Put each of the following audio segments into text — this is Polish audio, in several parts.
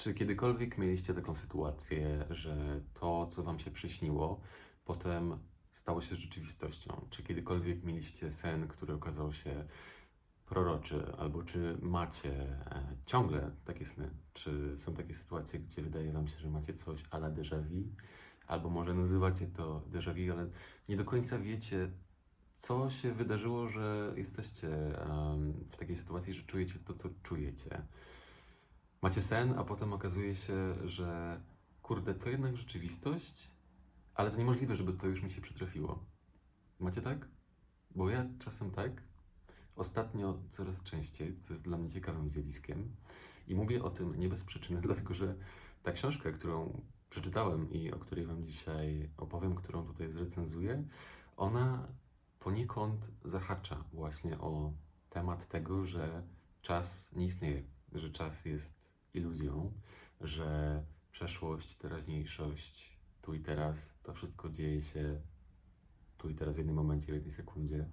Czy kiedykolwiek mieliście taką sytuację, że to, co wam się przyśniło, potem stało się rzeczywistością? Czy kiedykolwiek mieliście sen, który okazał się proroczy, albo czy macie e, ciągle takie sny? Czy są takie sytuacje, gdzie wydaje wam się, że macie coś à la déjà vu, albo może nazywacie to déjà vu, ale nie do końca wiecie, co się wydarzyło, że jesteście w takiej sytuacji, że czujecie to, co czujecie? Macie sen, a potem okazuje się, że kurde, to jednak rzeczywistość, ale to niemożliwe, żeby to już mi się przytrafiło. Macie tak? Bo ja czasem tak. Ostatnio coraz częściej, co jest dla mnie ciekawym zjawiskiem. I mówię o tym nie bez przyczyny, dlatego że ta książka, którą przeczytałem i o której Wam dzisiaj opowiem, którą tutaj zrecenzuję, ona poniekąd zahacza właśnie o temat tego, że czas nie istnieje, że czas jest iluzją, że przeszłość, teraźniejszość, tu i teraz, to wszystko dzieje się tu i teraz w jednym momencie, w jednej sekundzie,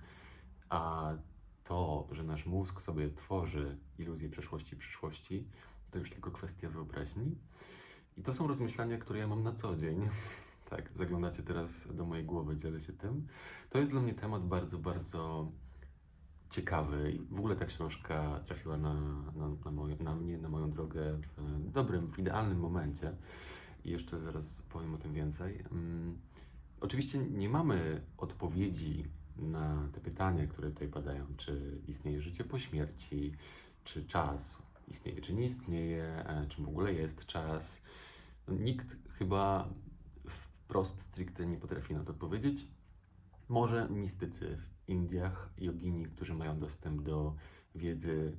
a to, że nasz mózg sobie tworzy iluzję przeszłości przyszłości, to już tylko kwestia wyobraźni. I to są rozmyślania, które ja mam na co dzień. Tak, zaglądacie teraz do mojej głowy, dzielę się tym. To jest dla mnie temat bardzo, bardzo ciekawy. I w ogóle ta książka trafiła na, na, na, moje, na mnie, na moją drogę w dobrym, w idealnym momencie. I jeszcze zaraz powiem o tym więcej. Mm, Oczywiście nie mamy odpowiedzi na te pytania, które tutaj padają, czy istnieje życie po śmierci, czy czas istnieje, czy nie istnieje, e, czy w ogóle jest czas. No, Nikt chyba wprost, stricte nie potrafi na to odpowiedzieć. Może mistycy Indiach, jogini, którzy mają dostęp do wiedzy,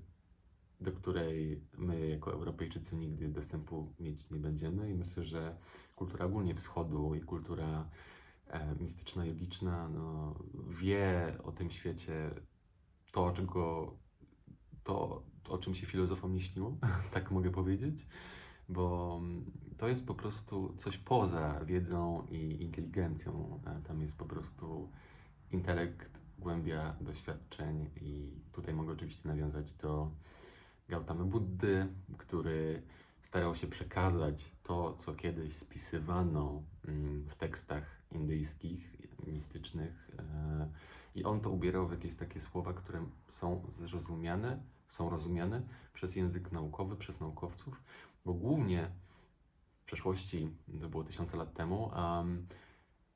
do której my jako Europejczycy nigdy dostępu mieć nie będziemy. I myślę, że kultura ogólnie wschodu i kultura e, mistyczna, jogiczna no, wie o tym świecie to, czego, to, o czym się filozofom nie śniło, tak mogę powiedzieć, bo mm, to jest po prostu coś poza wiedzą i inteligencją. E, Tam jest po prostu intelekt, głębia doświadczeń i tutaj mogę oczywiście nawiązać do Gautamy Buddy, który starał się przekazać to, co kiedyś spisywano mm, w tekstach indyjskich, mistycznych. e, I on to ubierał w jakieś takie słowa, które są zrozumiane, są rozumiane przez język naukowy, przez naukowców, bo głównie w przeszłości, to było tysiące lat temu, um,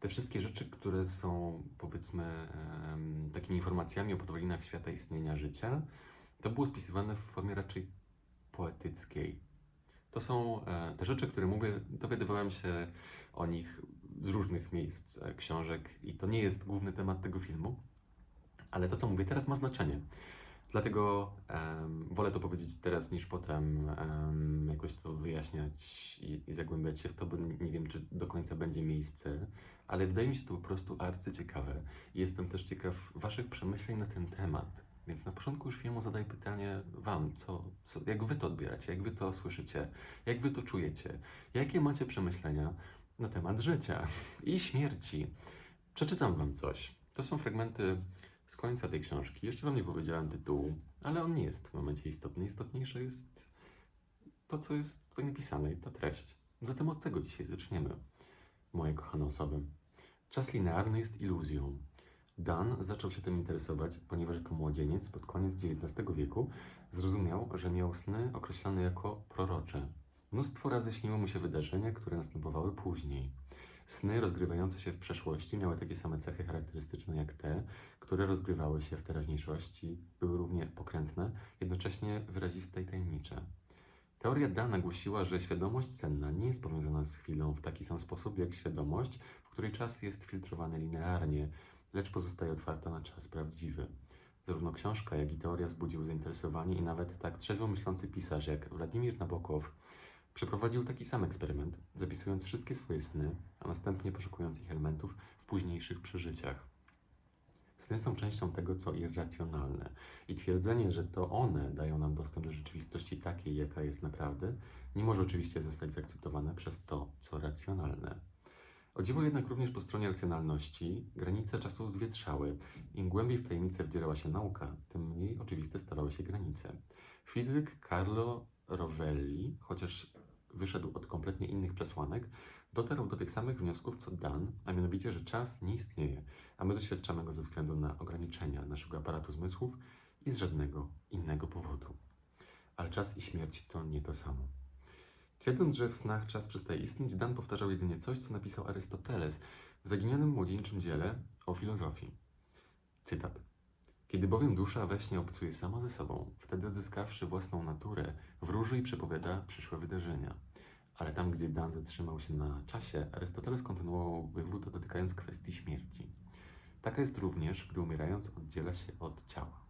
te wszystkie rzeczy, które są powiedzmy takimi informacjami o podwalinach świata istnienia życia, to było spisywane w formie raczej poetyckiej. To są e, te rzeczy, które mówię, dowiadywałem się o nich z różnych miejsc e, książek i to nie jest główny temat tego filmu, ale to, co mówię teraz, ma znaczenie. Dlatego em, wolę to powiedzieć teraz niż potem em, jakoś to wyjaśniać i, i zagłębiać się w to, bo nie, wiem, czy do końca będzie miejsce, ale wydaje mi się to po prostu arcyciekawe. I jestem też ciekaw Waszych przemyśleń na ten temat. Więc na początku już filmu zadaję pytanie Wam, co, co, jak Wy to odbieracie, jak Wy to słyszycie, jak Wy to czujecie, jakie macie przemyślenia na temat życia i śmierci. Przeczytam Wam coś. To są fragmenty z końca tej książki. Jeszcze Wam nie powiedziałem tytułu, ale on nie jest w momencie istotny. Istotniejsze jest to, co jest tutaj napisane i ta treść. Zatem od tego dzisiaj zaczniemy, moje kochane osoby. Czas linearny jest iluzją. Dan zaczął się tym interesować, ponieważ jako młodzieniec pod koniec XIX wieku zrozumiał, że miał sny określane jako prorocze. Mnóstwo razy śniły mu się wydarzenia, które następowały później. Sny rozgrywające się w przeszłości miały takie same cechy charakterystyczne jak te, które rozgrywały się w teraźniejszości, były równie pokrętne, jednocześnie wyraziste i tajemnicze. Teoria Dana głosiła, że świadomość senna nie jest powiązana z chwilą w taki sam sposób jak świadomość, w której czas jest filtrowany linearnie, lecz pozostaje otwarta na czas prawdziwy. Zarówno książka, jak i teoria wzbudziły zainteresowanie i nawet tak trzeźwo myślący pisarz jak Władimir Nabokow przeprowadził taki sam eksperyment, zapisując wszystkie swoje sny, a następnie poszukując ich elementów w późniejszych przeżyciach. Sny są częścią tego, co irracjonalne i twierdzenie, że to one dają nam dostęp do rzeczywistości takiej, jaka jest naprawdę, nie może oczywiście zostać zaakceptowane przez to, co racjonalne. O dziwo jednak również po stronie racjonalności granice czasu zwietrzały. Im głębiej w tajemnicę wdzierała się nauka, tym mniej oczywiste stawały się granice. Fizyk Carlo Rovelli, chociaż wyszedł od kompletnie innych przesłanek, dotarł do tych samych wniosków co Dan, a mianowicie, że czas nie istnieje, a my doświadczamy go ze względu na ograniczenia naszego aparatu zmysłów i z żadnego innego powodu. Ale czas i śmierć to nie to samo. Twierdząc, że w snach czas przestaje istnieć, Dan powtarzał jedynie coś, co napisał Arystoteles w zaginionym młodzieńczym dziele o filozofii. Cytat. Kiedy bowiem dusza we śnie obcuje sama ze sobą, wtedy odzyskawszy własną naturę, wróży i przepowiada przyszłe wydarzenia. Ale tam, gdzie Dan zatrzymał się na czasie, Arystoteles kontynuował wywód dotykając kwestii śmierci. Taka jest również, gdy umierając oddziela się od ciała.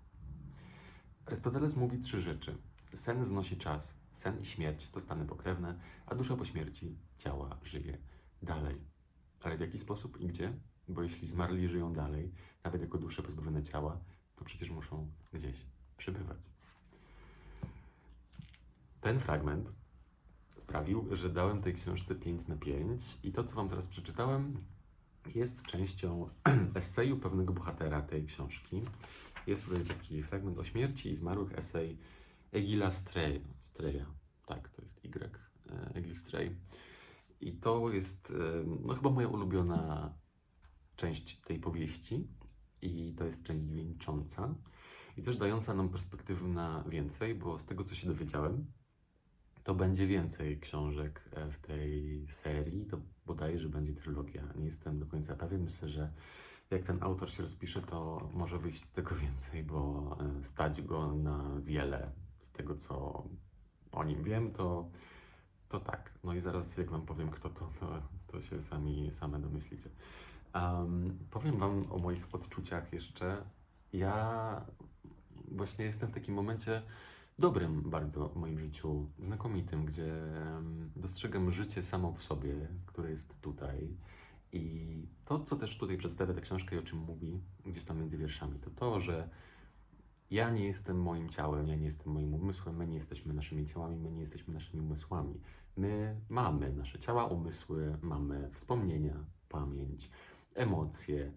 Arystoteles mówi trzy rzeczy. Sen znosi czas, sen i śmierć to stany pokrewne, a dusza po śmierci ciała żyje dalej. Ale w jaki sposób i gdzie? Bo jeśli zmarli żyją dalej, nawet jako dusze pozbawione ciała, to przecież muszą gdzieś przebywać. Ten fragment sprawił, że dałem tej książce 5 na 5 i to, co Wam teraz przeczytałem, jest częścią eseju pewnego bohatera tej książki. Jest tutaj taki fragment o śmierci i zmarłych esej Egila Stray, Streja. Tak, to jest Y. Egil Stray. I to jest no, chyba moja ulubiona część tej powieści. I to jest część wieńcząca. I też dająca nam perspektywę na więcej, bo z tego, co się dowiedziałem, to będzie więcej książek e, w tej serii. To bodajże, że będzie trylogia. Nie jestem do końca pewien. Myślę, że jak ten autor się rozpisze, to może wyjść z tego więcej, bo e, stać go na wiele. Z tego, co o nim wiem, to, to tak. No i zaraz, jak Wam powiem, kto to, to, to się sami same domyślicie. Um, powiem Wam o moich odczuciach jeszcze. Ja właśnie jestem w takim momencie dobrym bardzo w moim życiu, znakomitym, gdzie dostrzegam życie samo w sobie, które jest tutaj. I to, co też tutaj przedstawia ta książka i o czym mówi, gdzieś tam między wierszami, to to, że ja nie jestem moim ciałem, ja nie jestem moim umysłem, my nie jesteśmy naszymi ciałami, my nie jesteśmy naszymi umysłami. My mamy nasze ciała, umysły, mamy wspomnienia, pamięć, emocje,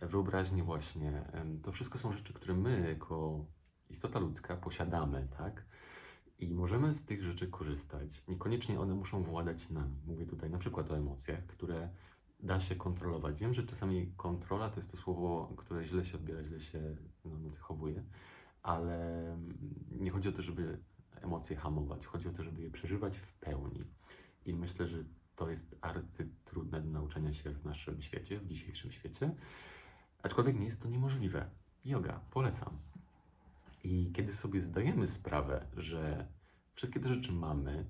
wyobraźnię właśnie. To wszystko są rzeczy, które my jako istota ludzka posiadamy, tak? I możemy z tych rzeczy korzystać. Niekoniecznie one muszą władać nami. Mówię tutaj na przykład o emocjach, które da się kontrolować. Wiem, że czasami kontrola to jest to słowo, które źle się odbiera, źle się no, nacechowuje, ale mm, nie chodzi o to, żeby emocje hamować. Chodzi o to, żeby je przeżywać w pełni. I myślę, że to jest arcytrudne do nauczenia się w naszym świecie, w dzisiejszym świecie. Aczkolwiek nie jest to niemożliwe. Yoga, polecam. I kiedy sobie zdajemy sprawę, że wszystkie te rzeczy mamy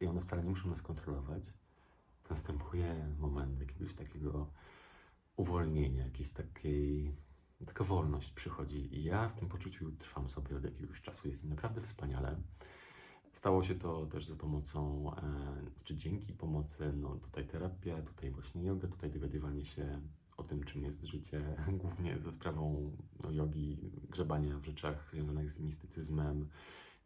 i one wcale nie muszą nas kontrolować, następuje moment jakiegoś takiego uwolnienia, jakiejś takiej, taka wolność przychodzi. I ja w tym poczuciu trwam sobie od jakiegoś czasu. Jest mi naprawdę wspaniale. Stało się to też za pomocą, e, czy dzięki pomocy, no tutaj terapia, tutaj właśnie yoga, tutaj dowiadywanie się o tym, czym jest życie, głównie ze sprawą no, jogi, grzebania w rzeczach związanych z mistycyzmem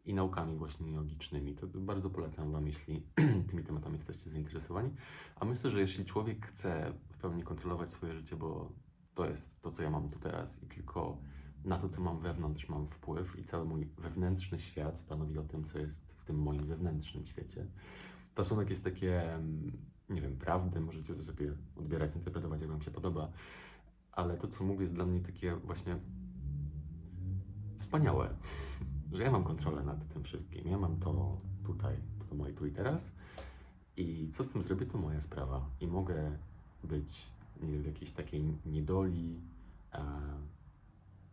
i naukami właśnie jogicznymi. To bardzo polecam Wam, jeśli tymi tematami jesteście zainteresowani. A myślę, że jeśli człowiek chce w pełni kontrolować swoje życie, bo to jest to, co ja mam tu teraz i tylko na to, co mam wewnątrz, mam wpływ i cały mój wewnętrzny świat stanowi o tym, co jest w tym moim zewnętrznym świecie. To są jakieś takie, mm, nie wiem, prawdy, możecie to sobie odbierać, interpretować, jak Wam się podoba, ale to, co mówię, jest dla mnie takie właśnie wspaniałe, że ja mam kontrolę nad tym wszystkim. Ja mam to tutaj, to moje tu i teraz i co z tym zrobię, to moja sprawa. I mogę być nie, w jakiejś takiej niedoli, e,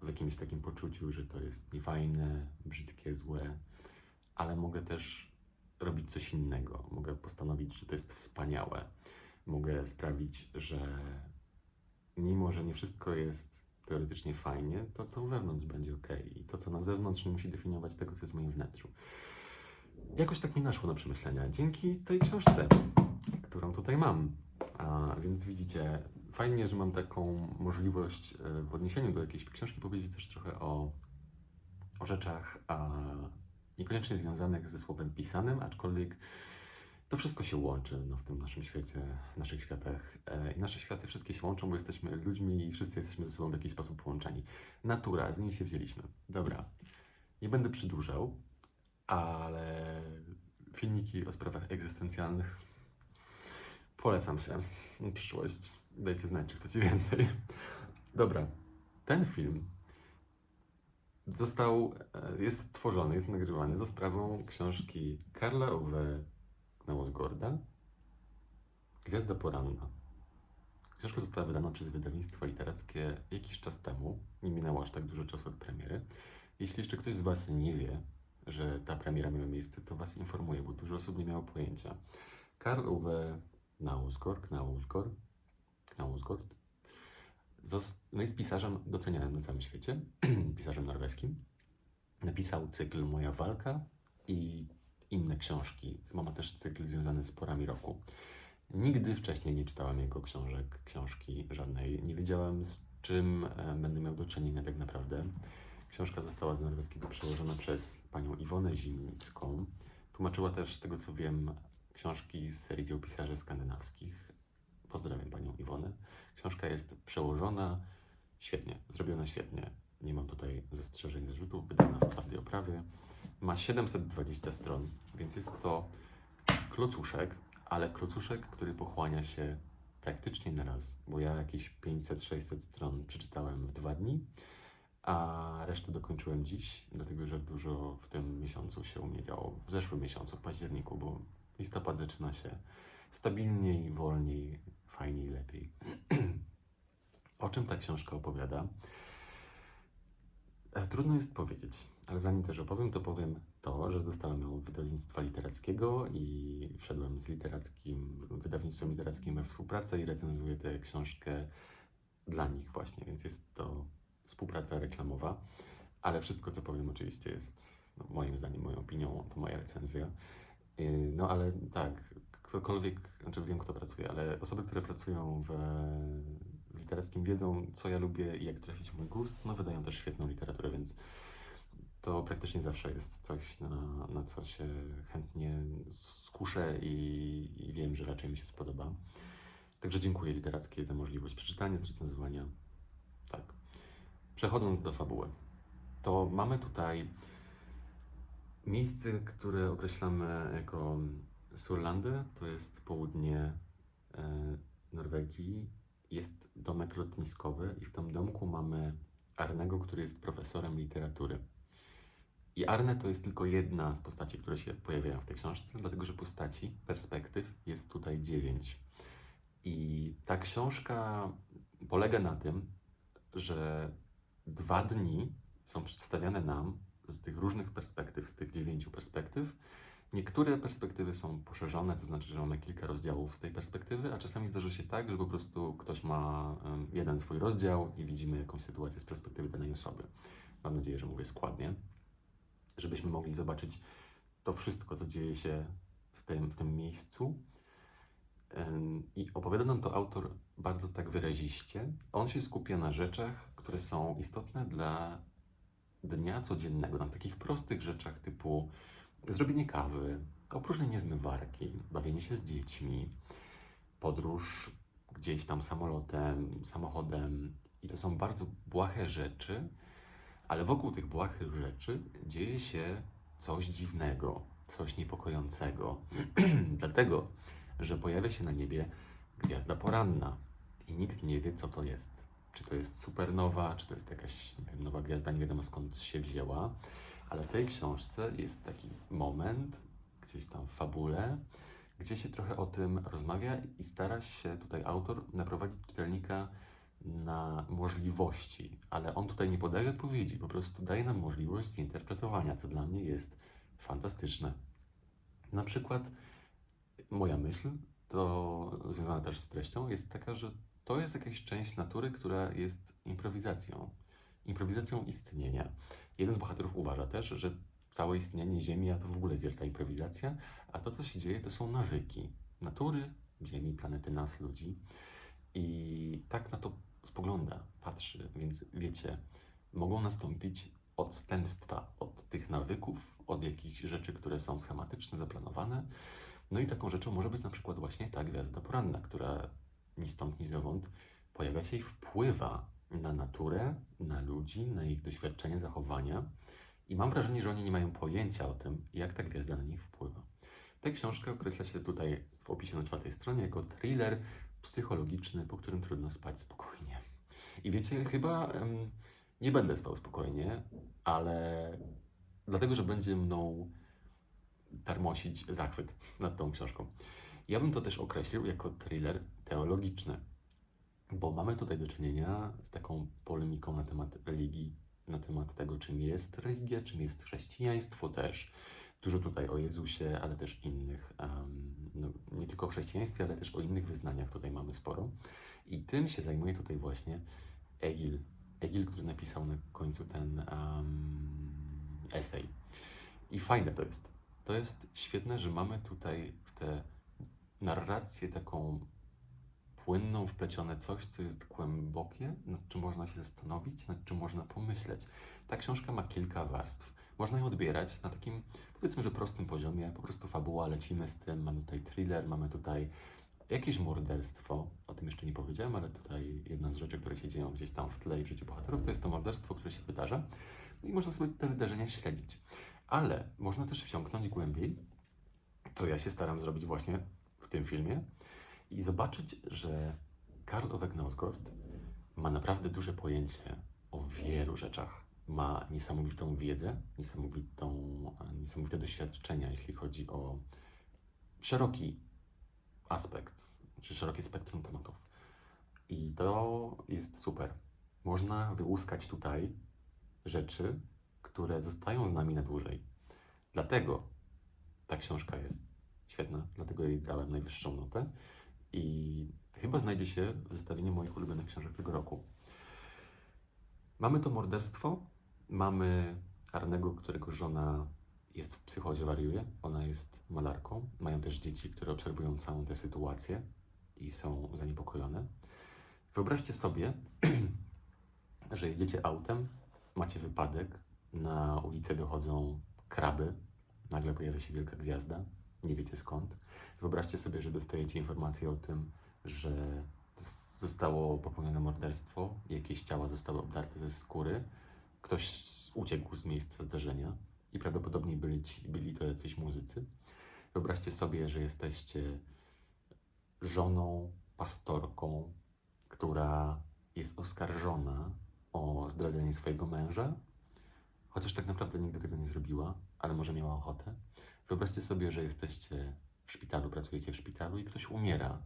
w jakimś takim poczuciu, że to jest niefajne, brzydkie, złe, ale mogę też robić coś innego. Mogę postanowić, że to jest wspaniałe. Mogę sprawić, że mimo, że nie wszystko jest teoretycznie fajnie, to to wewnątrz będzie ok. I to, co na zewnątrz, nie musi definiować tego, co jest w moim wnętrzu. Jakoś tak mi naszło na przemyślenia dzięki tej książce, którą tutaj mam. A więc widzicie, fajnie, że mam taką możliwość e, w odniesieniu do jakiejś książki powiedzieć też trochę o, o rzeczach a, niekoniecznie związanych ze słowem pisanym, aczkolwiek to wszystko się łączy no, w tym naszym świecie, naszych światach. E, I nasze światy wszystkie się łączą, bo jesteśmy ludźmi i wszyscy jesteśmy ze sobą w jakiś sposób połączeni. Natura, z niej się wzięliśmy. Dobra, nie będę przedłużał, ale filmiki o sprawach egzystencjalnych. Polecam się na przyszłość. Dajcie znać, czy chcecie więcej. Dobra, ten film został, e, jest tworzony, jest nagrywany za sprawą książki Karla Uwe Knausgårda Gwiazda poranna. Książka została wydana przez wydawnictwo literackie jakiś czas temu. Nie minęło aż tak dużo czasu od premiery. Jeśli jeszcze ktoś z Was nie wie, że ta premiera miała miejsce, to Was informuję, bo dużo osób nie miało pojęcia. Karl Uwe Knausgård, Knausgård, Knausgård zos- no jest pisarzem docenianym na całym świecie, pisarzem norweskim. Napisał cykl Moja walka i inne książki. Chyba ma też cykl związany z porami roku. Nigdy wcześniej nie czytałem jego książek, książki żadnej. Nie wiedziałem z czym e, będę miał do czynienia tak naprawdę. Książka została z norweskiego przełożona przez panią Iwonę Zimnicką. Tłumaczyła też, z tego co wiem, książki z serii dzieł pisarzy skandynawskich. Pozdrawiam panią Iwonę. Książka jest przełożona świetnie, zrobiona świetnie. Nie mam tutaj zastrzeżeń, zarzutów. Wydana w twardej oprawie. Ma 720 stron, więc jest to klocuszek, ale klocuszek, który pochłania się praktycznie na raz, bo ja jakieś 500-600 stron przeczytałem w dwa dni, a resztę dokończyłem dziś, dlatego że dużo w tym miesiącu się u mnie działo, w zeszłym miesiącu, w październiku, bo listopad zaczyna się stabilniej, wolniej, fajniej, lepiej. o czym ta książka opowiada? E, Trudno jest powiedzieć, ale zanim też opowiem, to powiem to, że dostałem ją wydawnictwa literackiego i wszedłem z literackim, wydawnictwem literackim we współpracę i recenzuję tę książkę dla nich właśnie, więc jest to współpraca reklamowa, ale wszystko, co powiem oczywiście jest no, moim zdaniem, moją opinią, to moja recenzja. Yy, No ale tak, ktokolwiek, znaczy wiem kto pracuje, ale osoby, które pracują w, literackim wiedzą, co ja lubię i jak trafić mój gust, no wydają też świetną literaturę, więc to praktycznie zawsze jest coś, na, na co się chętnie skuszę i, i wiem, że raczej mi się spodoba. Także dziękuję literackie za możliwość przeczytania, zrecenzowania. Tak. Przechodząc do fabuły, to mamy tutaj miejsce, które określamy jako Surlandy, to jest południe e, Norwegii. Jest domek lotniskowy i w tym domku mamy Arnego, który jest profesorem literatury. I Arne to jest tylko jedna z postaci, które się pojawiają w tej książce, dlatego że postaci, perspektyw jest tutaj dziewięć. I ta książka polega na tym, że dwa dni są przedstawiane nam z tych różnych perspektyw, z tych dziewięciu perspektyw. Niektóre perspektywy są poszerzone, to znaczy, że mamy kilka rozdziałów z tej perspektywy, a czasami zdarzy się tak, że po prostu ktoś ma jeden swój rozdział i widzimy jakąś sytuację z perspektywy danej osoby. Mam nadzieję, że mówię składnie, żebyśmy mogli zobaczyć to wszystko, co dzieje się w tym, w tym miejscu. I opowiada nam to autor bardzo tak wyraziście. On się skupia na rzeczach, które są istotne dla dnia codziennego, na takich prostych rzeczach typu zrobienie kawy, opróżnienie zmywarki, bawienie się z dziećmi, podróż gdzieś tam samolotem, samochodem. I to są bardzo błahe rzeczy, ale wokół tych błahych rzeczy dzieje się coś dziwnego, coś niepokojącego. Dlatego, że pojawia się na niebie gwiazda poranna i nikt nie wie, co to jest. Czy to jest supernowa, czy to jest jakaś wiem, nowa gwiazda, nie wiadomo skąd się wzięła. Ale w tej książce jest taki moment, gdzieś tam w fabule, gdzie się trochę o tym rozmawia i stara się tutaj autor naprowadzić czytelnika na możliwości, ale on tutaj nie podaje odpowiedzi, po prostu daje nam możliwość zinterpretowania, co dla mnie jest fantastyczne. Na przykład moja myśl, to związana też z treścią, jest taka, że to jest jakaś część natury, która jest improwizacją. Improwizacją istnienia. Jeden z bohaterów uważa też, że całe istnienie Ziemi a to w ogóle jest wielka improwizacja, a to, co się dzieje, to są nawyki natury, Ziemi, planety, nas, ludzi. I tak na to spogląda, patrzy, więc wiecie, mogą nastąpić odstępstwa od tych nawyków, od jakichś rzeczy, które są schematyczne, zaplanowane. No i taką rzeczą może być na przykład właśnie ta gwiazda poranna, która ni stąd, ni zowąd pojawia się i wpływa na naturę, na ludzi, na ich doświadczenia, zachowania. I mam wrażenie, że oni nie mają pojęcia o tym, jak ta gwiazda na nich wpływa. Tę książkę określa się tutaj w opisie na czwartej stronie jako thriller psychologiczny, po którym trudno spać spokojnie. I wiecie, chyba em, nie będę spał spokojnie, ale dlatego, że będzie mną tarmosić zachwyt nad tą książką. Ja bym to też określił jako thriller teologiczny, bo mamy tutaj do czynienia z taką polemiką na temat religii, na temat tego, czym jest religia, czym jest chrześcijaństwo też. Dużo tutaj o Jezusie, ale też innych, em, no, nie tylko o chrześcijaństwie, ale też o innych wyznaniach tutaj mamy sporo. I tym się zajmuje tutaj właśnie Egil. Egil, który napisał na końcu ten um, esej. I fajne to jest. To jest świetne, że mamy tutaj w tę narrację taką płynną, wplecione coś, co jest głębokie, nad czym można się zastanowić, nad czym można pomyśleć. Ta książka ma kilka warstw. Można ją odbierać na takim, powiedzmy, że prostym poziomie, po prostu fabuła, lecimy z tym, mamy tutaj thriller, mamy tutaj jakieś morderstwo, o tym jeszcze nie powiedziałem, ale tutaj jedna z rzeczy, które się dzieją gdzieś tam w tle i w życiu bohaterów, to jest to morderstwo, które się wydarza no i można sobie te wydarzenia śledzić. Ale można też wsiąknąć głębiej, co ja się staram zrobić właśnie w tym filmie i zobaczyć, że Karl Ove Knausgård ma naprawdę duże pojęcie o wielu rzeczach. Ma niesamowitą wiedzę, niesamowitą, niesamowite doświadczenia, jeśli chodzi o szeroki aspekt, czy szerokie spektrum tematów. I to jest super. Można wyłuskać tutaj rzeczy, które zostają z nami na dłużej. Dlatego ta książka jest świetna, dlatego jej dałem najwyższą notę i chyba znajdzie się w zestawieniu moich ulubionych książek tego roku. Mamy to morderstwo, mamy Arnego, którego żona jest w psychozie, wariuje, ona jest malarką, mają też dzieci, które obserwują całą tę sytuację i są zaniepokojone. Wyobraźcie sobie, że jedziecie autem, macie wypadek, na ulicę dochodzą kraby, nagle pojawia się wielka gwiazda, nie wiecie skąd. Wyobraźcie sobie, że dostajecie informację o tym, że zostało popełnione morderstwo, jakieś ciała zostały obdarte ze skóry, ktoś uciekł z miejsca zdarzenia i prawdopodobnie byli, byli to jacyś muzycy. Wyobraźcie sobie, że jesteście żoną, pastorką, która jest oskarżona o zdradzenie swojego męża, chociaż tak naprawdę nigdy tego nie zrobiła, ale może miała ochotę. Wyobraźcie sobie, że jesteście w szpitalu, pracujecie w szpitalu i ktoś umiera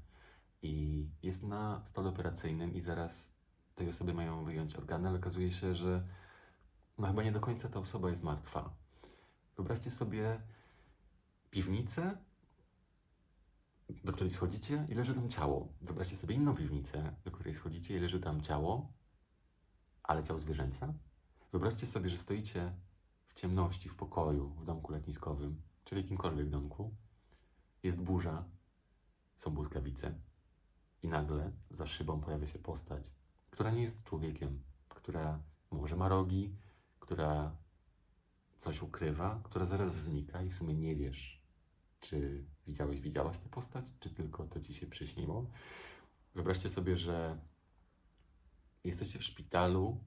i jest na stole operacyjnym i zaraz tej osoby mają wyjąć organy, ale okazuje się, że no chyba nie do końca ta osoba jest martwa. Wyobraźcie sobie piwnicę, do której schodzicie i leży tam ciało. Wyobraźcie sobie inną piwnicę, do której schodzicie i leży tam ciało, ale ciało zwierzęcia. Wyobraźcie sobie, że stoicie w ciemności, w pokoju, w domku letniskowym, czy w jakimkolwiek domku. Jest burza, są błyskawice i nagle za szybą pojawia się postać, która nie jest człowiekiem, która może ma rogi, która coś ukrywa, która zaraz znika i w sumie nie wiesz, czy widziałeś, widziałaś tę postać, czy tylko to ci się przyśniło. Wyobraźcie sobie, że jesteście w szpitalu,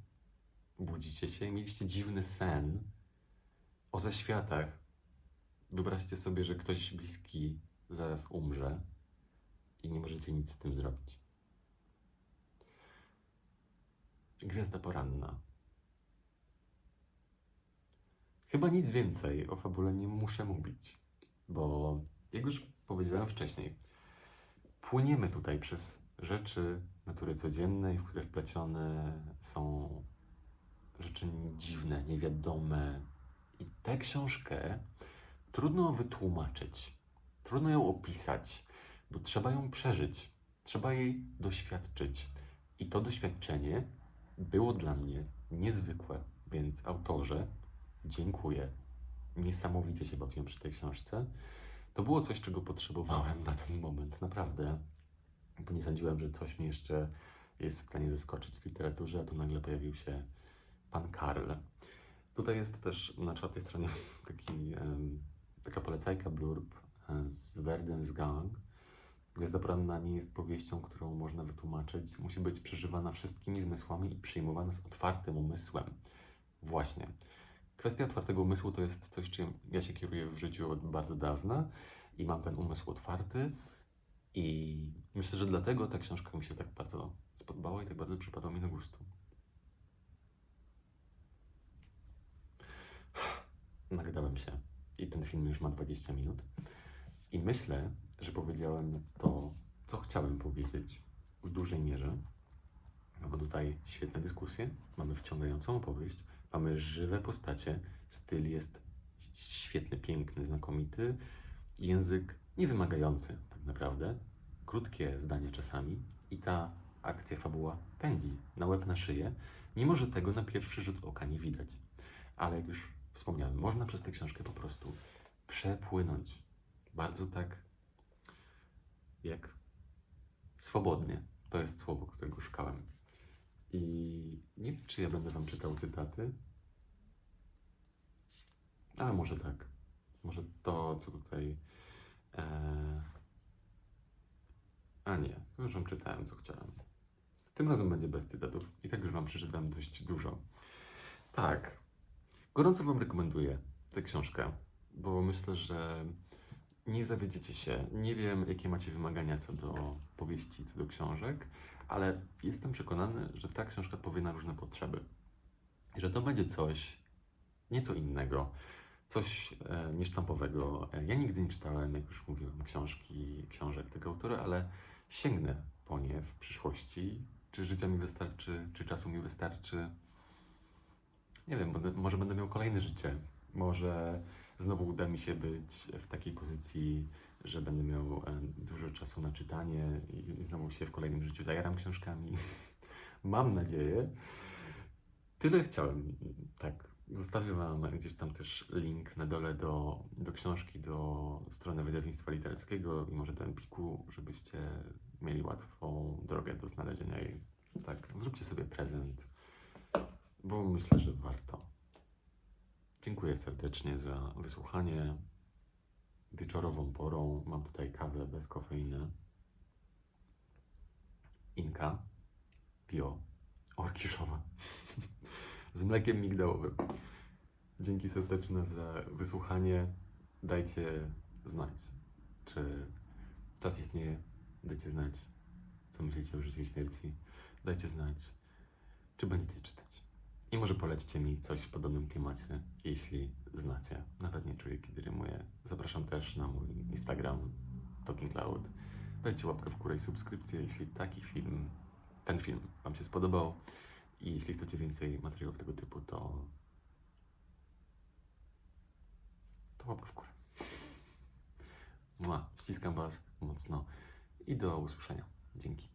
budzicie się i mieliście dziwny sen o zaświatach. Wyobraźcie sobie, że ktoś bliski zaraz umrze i nie możecie nic z tym zrobić. Gwiazda poranna. Chyba nic więcej o fabule nie muszę mówić, bo jak już powiedziałem wcześniej, płyniemy tutaj przez rzeczy natury codziennej, w które wplecione są rzeczy dziwne, niewiadome. I tę książkę trudno wytłumaczyć, trudno ją opisać, bo trzeba ją przeżyć, trzeba jej doświadczyć. I to doświadczenie było dla mnie niezwykłe, więc autorze dziękuję. Niesamowicie się bawiłem przy tej książce. To było coś, czego potrzebowałem na ten moment, naprawdę. Bo nie sądziłem, że coś mnie jeszcze jest w stanie zaskoczyć w literaturze, a tu nagle pojawił się pan Karl. Tutaj jest też na czwartej stronie taki, taka polecajka blurb e, z Verdens Gang. Gwiazda poranna nie jest powieścią, którą można wytłumaczyć. Musi być przeżywana wszystkimi zmysłami i przyjmowana z otwartym umysłem. Właśnie. Kwestia otwartego umysłu to jest coś, czym ja się kieruję w życiu od bardzo dawna i mam ten umysł otwarty. I myślę, że dlatego ta książka mi się tak bardzo spodobała i tak bardzo przypadła mi do gustu. Nagadałem się i ten film już ma 20 minut. I myślę, że powiedziałem to, co chciałem powiedzieć w dużej mierze. Mamy tutaj świetne dyskusje, mamy wciągającą opowieść, mamy żywe postacie, styl jest świetny, piękny, znakomity, język niewymagający tak naprawdę, krótkie zdania czasami i ta akcja, fabuła pędzi na łeb, na szyję, mimo że tego na pierwszy rzut oka nie widać. Ale jak już wspomniałem, można przez tę książkę po prostu przepłynąć bardzo tak jak swobodnie. To jest słowo, którego szukałem. I nie wiem, czy ja będę Wam czytał cytaty, ale może tak. Może to, co tutaj. E... A nie, już Wam czytałem, co chciałem. Tym razem będzie bez cytatów. I tak już Wam przeczytałem dość dużo. Tak. Gorąco Wam rekomenduję tę książkę, bo myślę, że nie zawiedziecie się. Nie wiem, jakie macie wymagania co do powieści, co do książek, ale jestem przekonany, że ta książka powie na różne potrzeby. I że to będzie coś nieco innego, coś e, niesztampowego. Ja nigdy nie czytałem, jak już mówiłem, książki, książek tego autora, ale sięgnę po nie w przyszłości. Czy życia mi wystarczy, czy czasu mi wystarczy? Nie wiem, może będę miał kolejne życie. Może znowu uda mi się być w takiej pozycji, że będę miał e, dużo czasu na czytanie i znowu się w kolejnym życiu zajaram książkami. Mam nadzieję. Tyle chciałem. Tak. Zostawię Wam gdzieś tam też link na dole do, do książki, do strony wydawnictwa literackiego i może do Empiku, żebyście mieli łatwą drogę do znalezienia jej. Tak, zróbcie sobie prezent, bo myślę, że warto. Dziękuję serdecznie za wysłuchanie. Wieczorową porą mam tutaj kawę bez kofeiny. Inka, bio, orkiszowa, z mlekiem migdałowym. Dzięki serdeczne za wysłuchanie. Dajcie znać, czy czas istnieje. Dajcie znać, co myślicie o życiu i śmierci. Dajcie znać, czy będziecie czytać. I może polećcie mi coś w podobnym klimacie, jeśli znacie. Nawet nie czuję, kiedy rymuję. Zapraszam też na mój Instagram Talking Cloud. Dajcie łapkę w górę i subskrypcję, jeśli taki film, ten film Wam się spodobał. I jeśli chcecie więcej materiałów tego typu, to, to łapkę w górę. Mua, ściskam Was mocno i do usłyszenia. Dzięki.